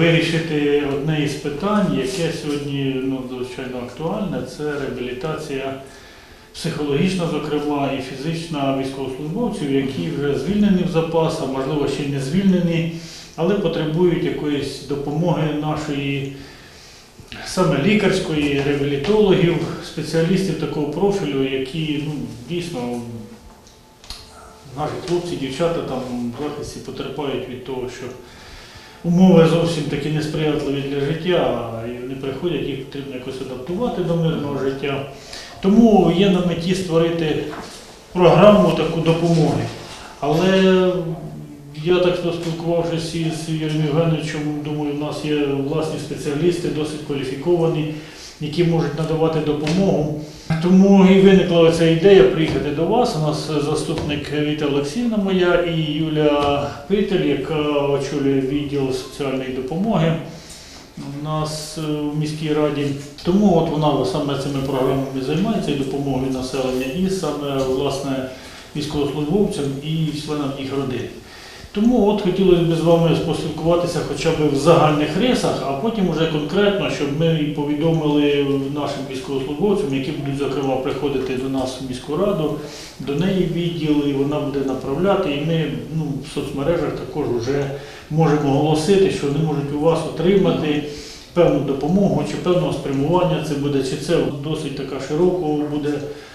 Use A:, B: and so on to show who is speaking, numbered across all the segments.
A: вирішити одне із питань, яке сьогодні ну, звичайно актуальне, це реабілітація психологічна, зокрема, і фізична військовослужбовців, які вже звільнені в запас, а можливо ще й не звільнені, але потребують якоїсь допомоги нашої саме лікарської, реабілітологів, спеціалістів такого профілю, які ну, дійсно наші хлопці, дівчата там в захисті потерпають від того, що умови зовсім такі несприятливі для життя, і вони приходять, їх потрібно якось адаптувати до мирного життя. Тому є на меті створити програму таку допомоги. Але я так поспілкувавшись із Юрієм Євгеновичем, думаю, у нас є власні спеціалісти, досить кваліфіковані, які можуть надавати допомогу. Тому і виникла ця ідея приїхати до вас. У нас заступник Віта Олексіївна моя і Юля Питель, яка очолює відділ соціальної допомоги у нас е, в міській раді. Тому от вона саме цими програмами займається і допомогою населення, і саме власне військовослужбовцям і членам їх родин. Тому от хотілося б з вами поспілкуватися хоча б в загальних рисах, а потім вже конкретно, щоб ми повідомили нашим військовослужбовцям, які будуть зокрема приходити до нас в міську раду, до неї відділ, і вона буде направляти. І ми ну, в соцмережах також вже можемо оголосити, що вони можуть у вас отримати певну допомогу чи певного спрямування. Це буде чи це досить така широкого буде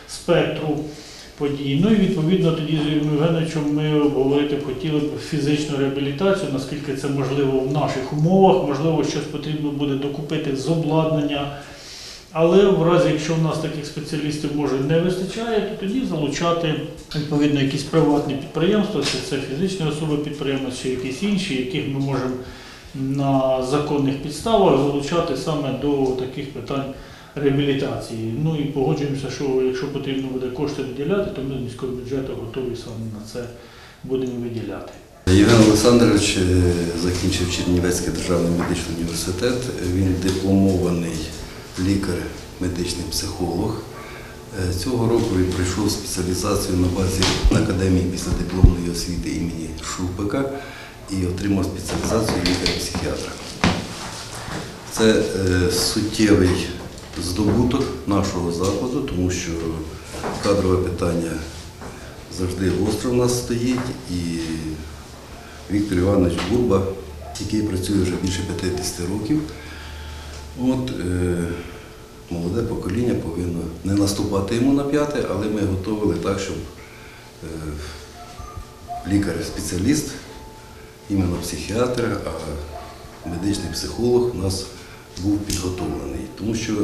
A: спектру подій. Ну і відповідно тоді з Юрієм Євгеновичем ми обговорити хотіли б фізичну реабілітацію, наскільки це можливо в наших умовах, можливо, щось потрібно буде докупити з обладнання. Але в разі, якщо в нас таких спеціалістів може не вистачає, то тоді залучати відповідно якісь приватні підприємства, чи це фізичні особи підприємець, чи якісь інші, яких ми можемо на законних підставах залучати саме до таких питань реабілітації. Ну і погоджуємося, що якщо потрібно буде кошти виділяти, то ми з міського бюджету готові саме на це будемо виділяти.
B: Євген Олександрович е, закінчив Чернівецький державний медичний університет. Він дипломований лікар, медичний психолог. Е, Цього року він пройшов спеціалізацію на базі Академії післядипломної освіти імені Шупика і отримав спеціалізацію лікаря-психіатра. Це е, суттєвий здобуток нашого закладу, тому що кадрове питання завжди гостро в нас стоїть. І Віктор Іванович Бурба, який працює вже більше 50 років. От, е, молоде покоління повинно не наступати йому на п'яте, але ми готували так, щоб е, лікар-спеціаліст, іменно психіатр, а медичний психолог у нас був підготовлений. Тому що е,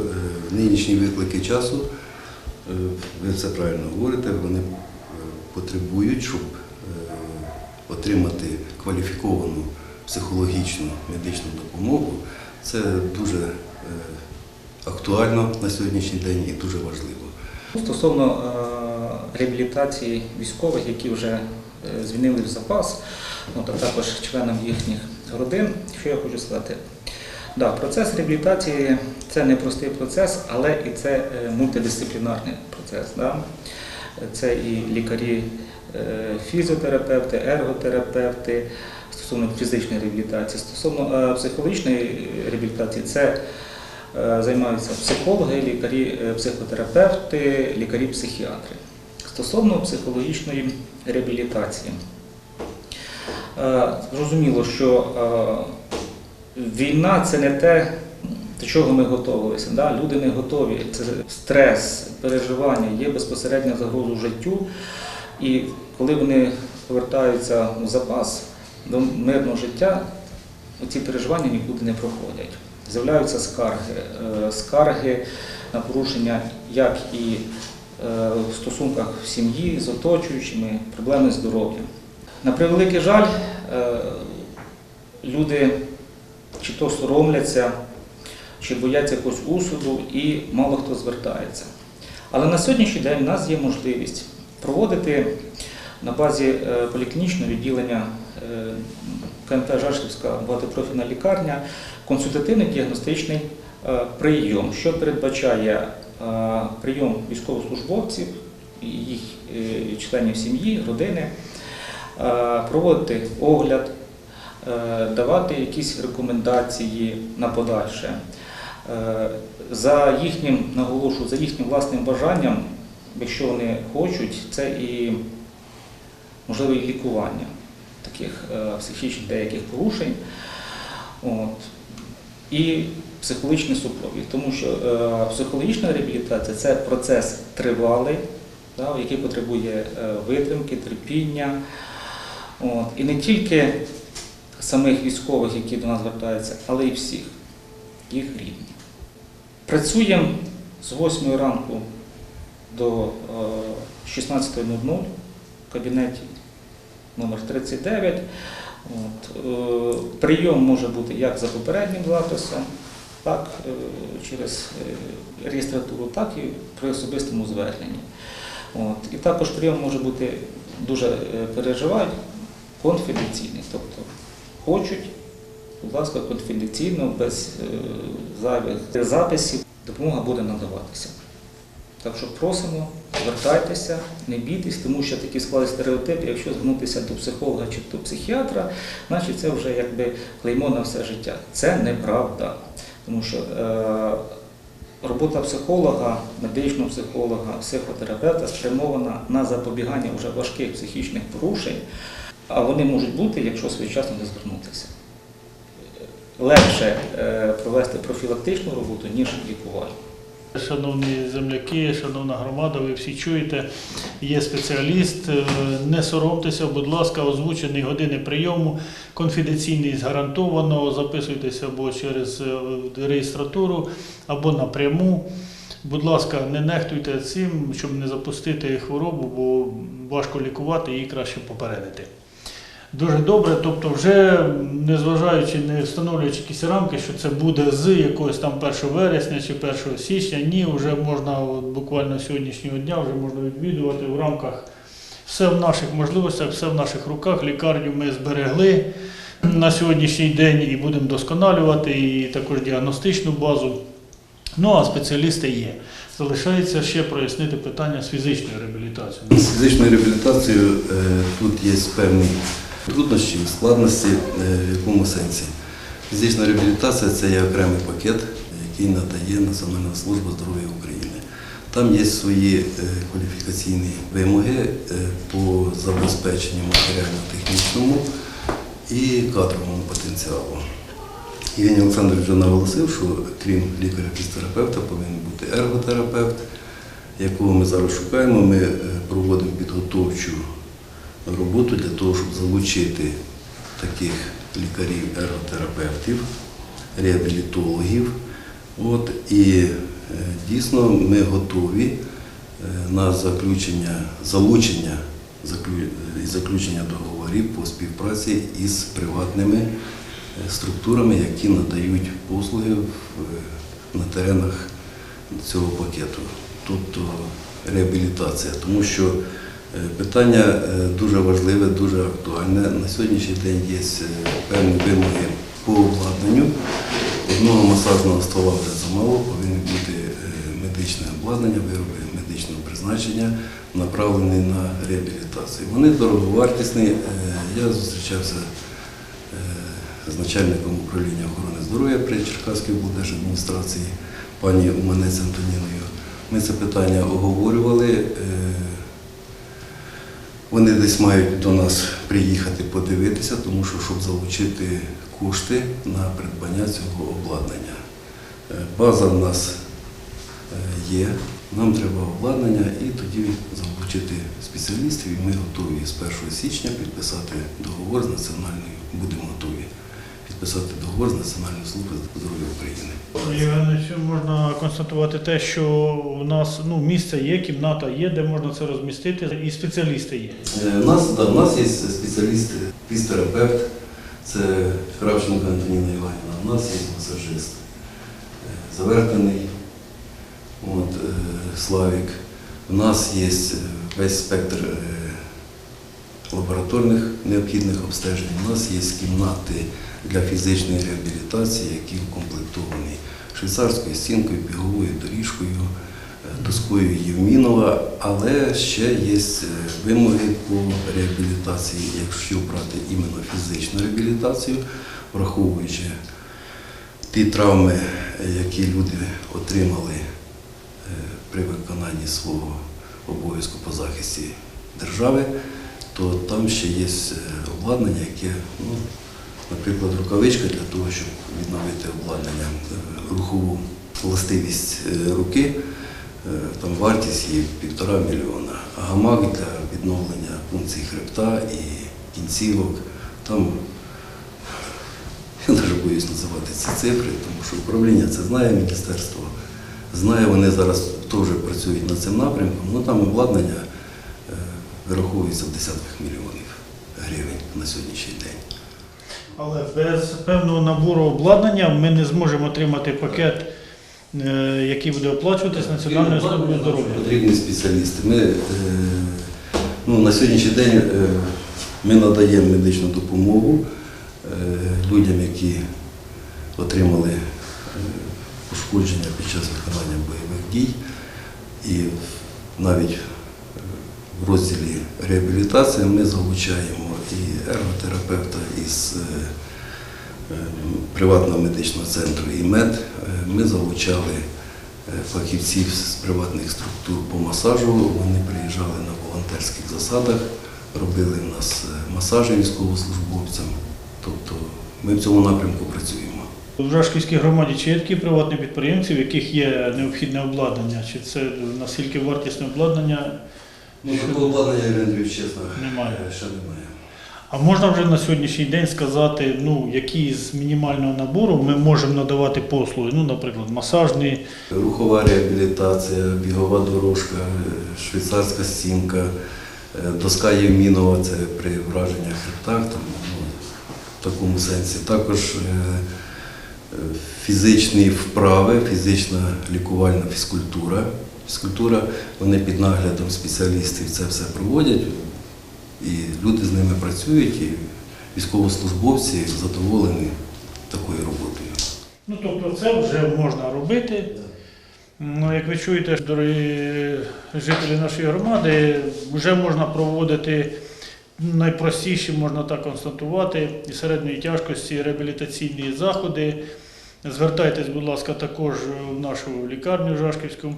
B: нинішні виклики часу, е, ви це правильно говорите, вони е, потребують, щоб отримати кваліфіковану психологічну медичну допомогу. Це дуже актуально на сьогоднішній день і дуже важливо.
C: Стосовно реабілітації військових, які вже звільнили в запас, та також членам їхніх родин, що я хочу сказати. Да, процес реабілітації це не простий процес, але і це е, мультидисциплінарний процес. Да? Це і лікарі, е, фізіотерапевти, ерготерапевти стосовно фізичної реабілітації, стосовно е, психологічної реабілітації, це займаються психологи, лікарі, психотерапевти, лікарі-психіатри. Стосовно психологічної реабілітації, зрозуміло, що війна це не те, до чого ми готувалися. Да? Люди не готові. Це стрес, переживання, є безпосередня загроза життю. І коли вони повертаються в запас до мирного життя, ці переживання нікуди не проходять. З'являються скарги, е, скарги на порушення як і е, в стосунках в сім'ї з оточуючими, проблеми здоров'я. На превеликий жаль, е, люди чи то соромляться, чи бояться якогось усуду, і мало хто звертається. Але на сьогоднішній день у нас є можливість проводити на базі е, поліклінічного відділення е, Жашківська багатопрофільна лікарня консультативний діагностичний е, прийом, що передбачає прийом військовослужбовців, їх членів сім'ї, родини, проводити огляд, давати якісь рекомендації на подальше. Е, За їхнім, наголошую, за їхнім власним бажанням, якщо вони хочуть, це і можливо і лікування таких е, психічних деяких порушень. От. І психологічний супровід, тому що е, психологічна реабілітація це процес тривалий, да, який потребує е, витримки, терпіння. От. І не тільки самих військових, які до нас звертаються, але й всіх, їх рідних. Працюємо з 8 ранку до е, 16.00 в кабінеті номер 39. От, е, прийом може бути як за попереднім записом, так е, через е, реєстратуру, так і при особистому зверненні. От, і також прийом може бути дуже переживають конфіденційний. Тобто хочуть, будь ласка, конфіденційно, без е, зайвих записів, допомога буде надаватися. Так що просимо, звертайтеся, не бійтесь, тому що такі склали стереотипи, якщо звернутися до психолога чи до психіатра, значить це вже якби клеймо на все життя. Це неправда. Тому що е, робота психолога, медичного психолога, психотерапевта спрямована на запобігання вже важких психічних порушень, а вони можуть бути, якщо своєчасно не звернутися. Легше е, провести профілактичну роботу, ніж лікування.
A: Шановні земляки, шановна громада, ви всі чуєте, є спеціаліст. е, Не соромтеся, будь ласка, озвучені години прийому, конфіденційність гарантовано. Записуйтеся або через е, реєстратуру, або напряму. Будь ласка, не нехтуйте цим, щоб не запустити хворобу, бо важко лікувати, її краще попередити. Дуже добре, тобто вже незважаючи, не встановлюючи якісь рамки, що це буде з якогось там 1 вересня чи 1 січня, ні, вже можна от буквально сьогоднішнього дня вже можна відвідувати в рамках все в наших можливостях, все в наших руках. Лікарню ми зберегли на сьогоднішній день і будемо досконалювати, і також діагностичну базу. Ну а спеціалісти є. Залишається ще прояснити питання з фізичною реабілітацією.
B: З фізичною реабілітацією е, тут є певні труднощі, складності, е, в якому сенсі. Фізична реабілітація це є окремий пакет, який надає Національна служба здоров'я України. Там є свої е, кваліфікаційні вимоги е, по забезпеченню матеріально-технічному і кадровому потенціалу. Євгеній Олександрович вже наголосив, що крім лікаря-фізіотерапевта повинен бути ерготерапевт, якого ми зараз шукаємо. Ми проводимо підготовчу роботу для того, щоб залучити таких лікарів, ерготерапевтів, реабілітологів. От, і е, дійсно ми готові е, на заключення, залучення і заключення договорів по співпраці із приватними е, структурами, які надають послуги на теренах цього пакету, тобто реабілітація. Тому що питання е, дуже важливе, дуже актуальне. На сьогоднішній день є е, певні вимоги по обладнанню. Одного масажного стола вже замало, повинні бути е, медичне обладнання, вироби медичного призначення, направлені на реабілітацію. Вони дороговартісні. Е, Я зустрічався е, з начальником управління охорони здоров'я при Черкаській облдержадміністрації пані Уманець Антоніною. Ми це питання оговорювали. Вони десь мають до нас приїхати подивитися, тому що щоб залучити кошти на придбання цього обладнання. Е, База в нас е, є, нам треба обладнання і тоді залучити спеціалістів, і ми готові з 1 січня підписати договор з національною, будемо готові підписати договор з Національною службою здоров'я України.
A: Євгенович, можна констатувати те, що у нас ну, місце є, кімната є, де можна це розмістити, і спеціалісти є.
B: Е, У нас, да, у нас є спеціаліст, фізтерапевт, це Кравченко Антоніна Іванівна, у нас є масажист, е, Завертаний, от, е, Славік. У нас є е, весь спектр е, лабораторних необхідних обстежень. У нас є кімнати для фізичної реабілітації, які укомплектовані швейцарською стінкою, біговою доріжкою, е, доскою Євмінова, але ще є е, вимоги по реабілітації, якщо брати іменно фізичну реабілітацію, враховуючи ті травми, які люди отримали е, при виконанні свого обов'язку по захисті держави, то там ще є обладнання, яке, ну, наприклад, рукавичка для того, щоб відновити обладнання, е, рухову властивість е, руки, е, там вартість є півтора мільйона, а гамак для відновлення функцій хребта і кінцівок, там я навіть боюсь називати ці цифри, тому що управління це знає міністерство, знає, вони зараз теж працюють над цим напрямком, ну там обладнання вираховується в десятках мільйонів гривень на сьогоднішній день.
A: Але без певного набору обладнання ми не зможемо отримати пакет, е, який буде оплачуватись Національною службою здоров'я.
B: Потрібні спеціалісти. Ми е, ну, на сьогоднішній день е, ми надаємо медичну допомогу е, людям, які отримали е, пошкодження під час виконання бойових дій. І навіть в розділі реабілітації ми залучаємо і ерготерапевта із е, е, приватного медичного центру і мед. Е, Ми залучали фахівців з приватних структур по масажу. Вони приїжджали на волонтерських засадах, робили в нас масажі військовослужбовцям. Тобто ми в цьому напрямку працюємо.
A: В Жашківській громаді чи є такі приватні підприємці, в яких є необхідне обладнання? Чи це наскільки вартісне обладнання?
B: Ну, такого обладнання, Юрій Андрійович, чесно,
A: Немає.
B: ще немає.
A: А можна вже на сьогоднішній день сказати, ну, які з мінімального набору ми можемо надавати послуги? Ну, наприклад, масажні,
B: Рухова реабілітація, бігова дорожка, швейцарська стінка, е, доска Євмінова, це при враженнях хребтах, там, ну, в такому сенсі. Також е, фізичні вправи, фізична лікувальна фізкультура. Фізкультура, вони під наглядом спеціалістів це все проводять, і люди з ними працюють, і військовослужбовці задоволені такою роботою.
A: Ну, тобто це вже можна робити. Ну, як ви чуєте, дорогі жителі нашої громади, вже можна проводити найпростіші, можна так констатувати, і середньої тяжкості реабілітаційні заходи. Звертайтесь, будь ласка, також в нашу лікарню Жашківську.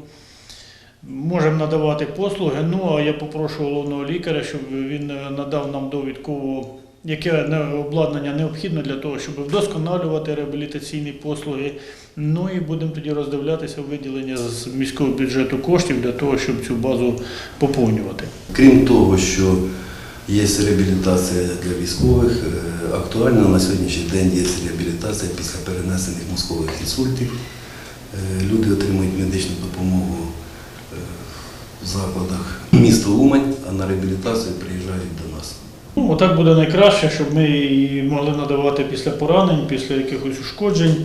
A: Можемо надавати послуги. Ну а я попрошу головного лікаря, щоб він е, надав нам довідку, яке обладнання необхідно для того, щоб вдосконалювати реабілітаційні послуги. Ну і будемо тоді роздивлятися виділення з міського бюджету коштів для того, щоб цю базу поповнювати.
B: Крім того, що є реабілітація для військових, е, актуальна на сьогоднішній день є реабілітація після перенесених мозкових інсультів. Е, Люди отримують медичну допомогу закладах міста Умань, а на реабілітацію приїжджають до нас.
A: Ну, отак буде найкраще, щоб ми і могли надавати після поранень, після якихось ушкоджень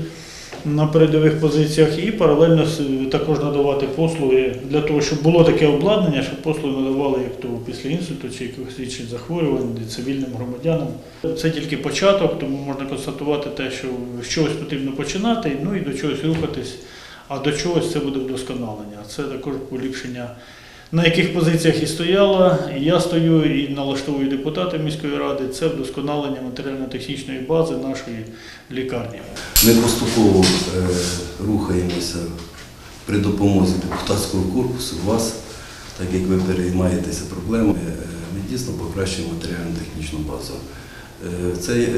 A: на передових позиціях, і паралельно також надавати послуги для того, щоб було таке обладнання, щоб послуги надавали як то після інсульту чи якихось інших захворювань цивільним громадянам. Це тільки початок, тому можна констатувати те, що з чогось потрібно починати, ну і до чогось рухатись, а до чогось це буде вдосконалення. Це також поліпшення на яких позиціях і стояла, і я стою, і налаштовую депутати міської ради, це вдосконалення матеріально-технічної бази нашої лікарні.
B: Ми поступово е, рухаємося при допомозі депутатського корпусу, вас, так як ви переймаєтеся проблемами, е, ми дійсно покращуємо матеріально-технічну базу. Е, Цей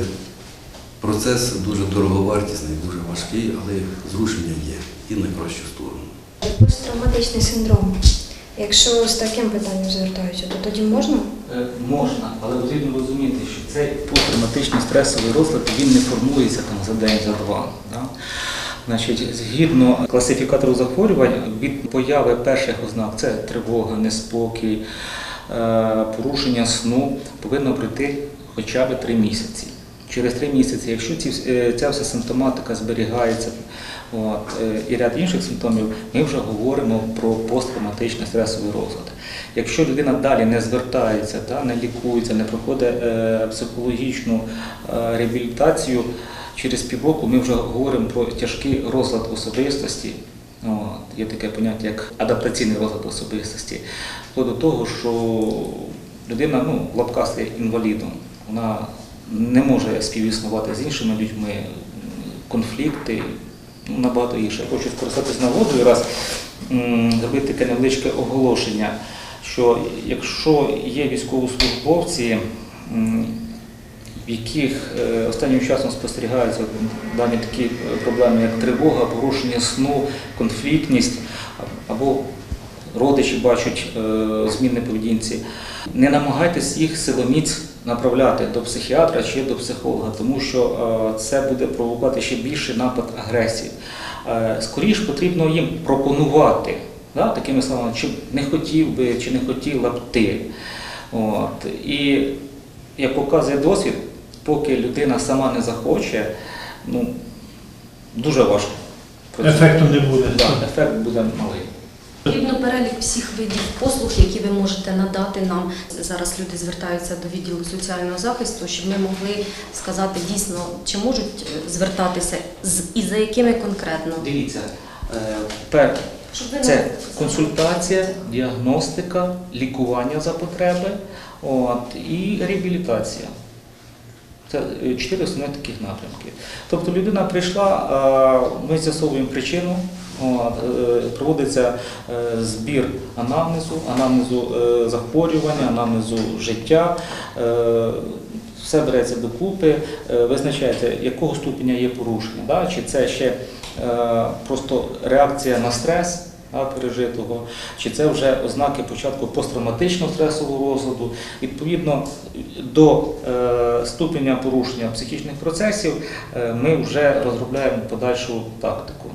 B: процес дуже дороговартісний, дуже важкий, але зрушення є і на кращу сторону.
D: Посттравматичний синдром. Якщо з таким питанням звертаються, то тоді можна?
C: Е, Можна, але потрібно розуміти, що цей посттравматичний стресовий розлад він не формується там за день, за два. Да? Значить, згідно класифікатору захворювань, від появи перших ознак це тривога, неспокій, е, порушення сну повинно пройти хоча б три місяці. Через три місяці, якщо ці, е, ця вся симптоматика зберігається от, е, і ряд інших симптомів, ми вже говоримо про посттравматичний стресовий розлад. Якщо людина далі не звертається, та, не лікується, не проходить е, психологічну е, реабілітацію, через півроку ми вже говоримо про тяжкий розлад особистості. От. Є таке поняття як адаптаційний розвиток особистості. Вплоть до того, що людина ну, в лапках стає інвалідом, вона не може співіснувати з іншими людьми, конфлікти, набагато гірше. Хочу скористатися нагодою раз зробити таке невеличке оголошення, що якщо є військовослужбовці, в яких е, останнім часом спостерігаються дані такі е, проблеми, як тривога, порушення сну, конфліктність або родичі бачать е, зміни поведінці. Не намагайтесь їх силоміць направляти до психіатра чи до психолога, тому що е, це буде провокувати ще більший напад агресії. Е, Скоріш потрібно їм пропонувати, да, такими словами, чи не хотів би, чи не хотіла б ти. От. І як показує досвід, поки людина сама не захоче, ну, дуже важко.
A: Ефекту не буде.
C: Да, ефект буде малий.
E: Потрібно перелік всіх видів послуг, які ви можете надати нам. Зараз люди звертаються до відділу соціального захисту, щоб ми могли сказати дійсно, чи можуть е, звертатися з і за якими конкретно.
C: Дивіться, е, пер- це консультація, діагностика, лікування за потреби от, і реабілітація. Це е, чотири основні таких напрямки. Тобто людина прийшла, е, ми з'ясовуємо причину, е, проводиться збір анамнезу, анамнезу захворювання, анамнезу життя. Все береться докупи, визначається, якого ступеня є порушення, чи це ще просто реакція на стрес пережитого, чи це вже ознаки початку посттравматичного стресового розладу. Відповідно до е, ступеня порушення психічних процесів е, ми вже розробляємо подальшу тактику.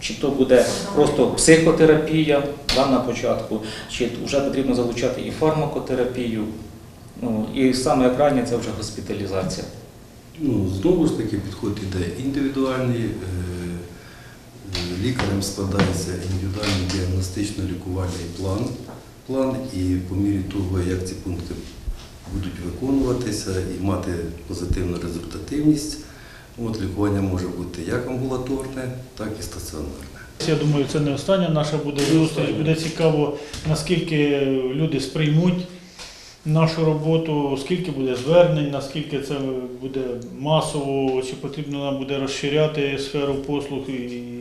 C: Чи то буде просто психотерапія на початку, чи вже потрібно залучати і фармакотерапію. Ну, і саме крайнє це вже госпіталізація.
B: Ну, знову ж таки, підход іде індивідуальний. Лікарем складається індивідуальний діагностично-лікувальний план, план, і по мірі того, як ці пункти будуть виконуватися і мати позитивну результативність, от, лікування може бути як амбулаторне, так і стаціонарне.
A: Я думаю, це не остання наша буде зустріч. Буде цікаво, наскільки люди сприймуть нашу роботу, скільки буде звернень, наскільки це буде масово, чи потрібно нам буде розширяти сферу послуг і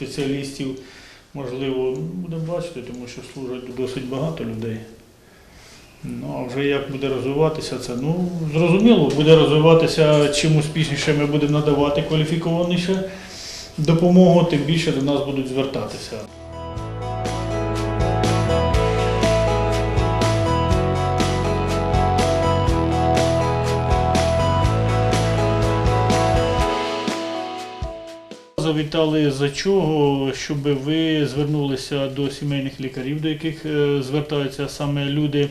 A: спеціалістів. Можливо, будемо бачити, тому що служать досить багато людей. Ну, а вже як буде розвиватися це? Ну, зрозуміло, буде розвиватися, чим успішніше ми будемо надавати кваліфікованіше допомогу, тим більше до нас будуть звертатися. Завітали за чого, щоб ви звернулися до сімейних лікарів, до яких е, звертаються саме люди.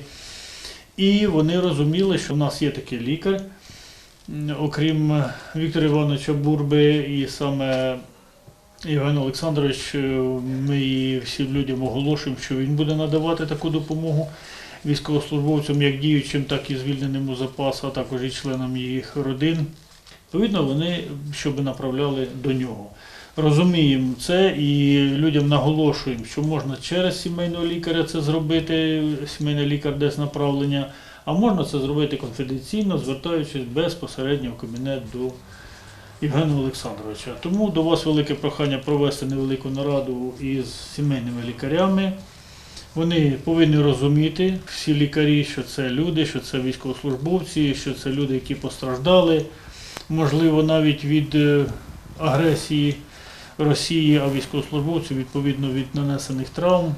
A: І вони розуміли, що в нас є такий лікар, окрім Віктора Івановича Бурби і саме Євген Олександрович, е, ми і всім людям оголошуємо, що він буде надавати таку допомогу військовослужбовцям, як діючим, так і звільненим у запас, а також і членам їх родин. Відповідно, вони щоб направляли до нього. Розуміємо це і людям наголошуємо, що можна через сімейного лікаря це зробити, сімейний лікар дасть направлення, а можна це зробити конфіденційно, звертаючись безпосередньо в кабінет до Євгена Олександровича. Тому до вас велике прохання провести невелику нараду із сімейними лікарями. Вони повинні розуміти, всі лікарі, що це люди, що це військовослужбовці, що це люди, які постраждали, можливо, навіть від е, агресії Росії, а військовослужбовці відповідно від нанесених травм.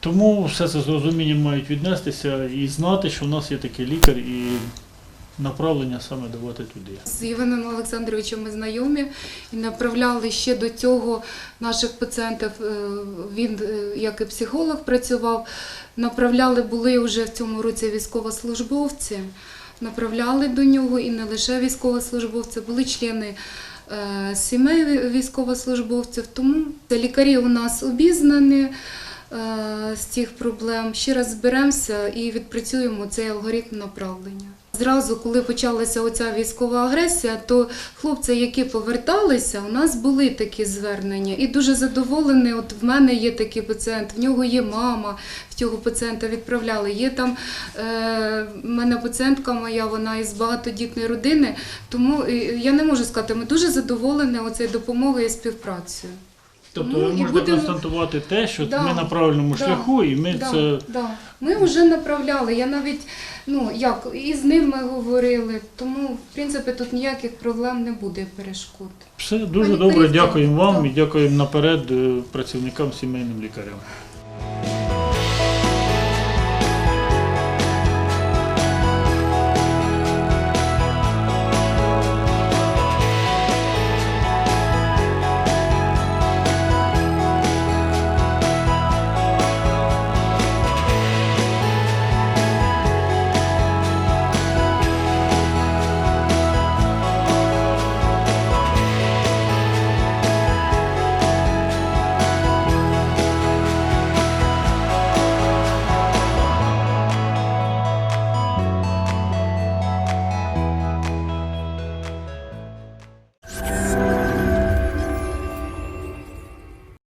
A: Тому все це з розумінням мають віднестися і знати, що в нас є такий лікар і направлення саме давати туди.
F: З Євгеном Олександровичем ми знайомі і направляли ще до цього наших пацієнтів. е, Він е, як і психолог працював. Направляли були вже в цьому році військовослужбовці. Направляли до нього і не лише військовослужбовці, були члени сімей військовослужбовців. Тому лікарі у нас обізнані е, з цих проблем. Ще раз зберемося і відпрацюємо цей алгоритм направлення. Зразу, коли почалася оця військова агресія, то хлопці, які поверталися, у нас були такі звернення. І дуже задоволені. От в мене є такий пацієнт, в нього є мама, в цього пацієнта відправляли. Є там е, мене пацієнтка моя, вона із багатодітної родини. Тому е, я не можу сказати, ми дуже задоволені оцією допомогою і співпрацею.
A: Тобто
F: Ну,
A: ви можете
F: будемо-
A: констатувати те, що
F: Да,
A: ми на правильному
F: да,
A: шляху, і ми
F: Да,
A: це
F: да. Ми вже направляли. Я навіть ну як і з ним ми говорили. Тому в принципі тут ніяких проблем не буде перешкод.
A: все дуже
F: Пані
A: добре. Дякуємо вам
F: да.
A: і дякуємо наперед е, працівникам сімейним лікарям.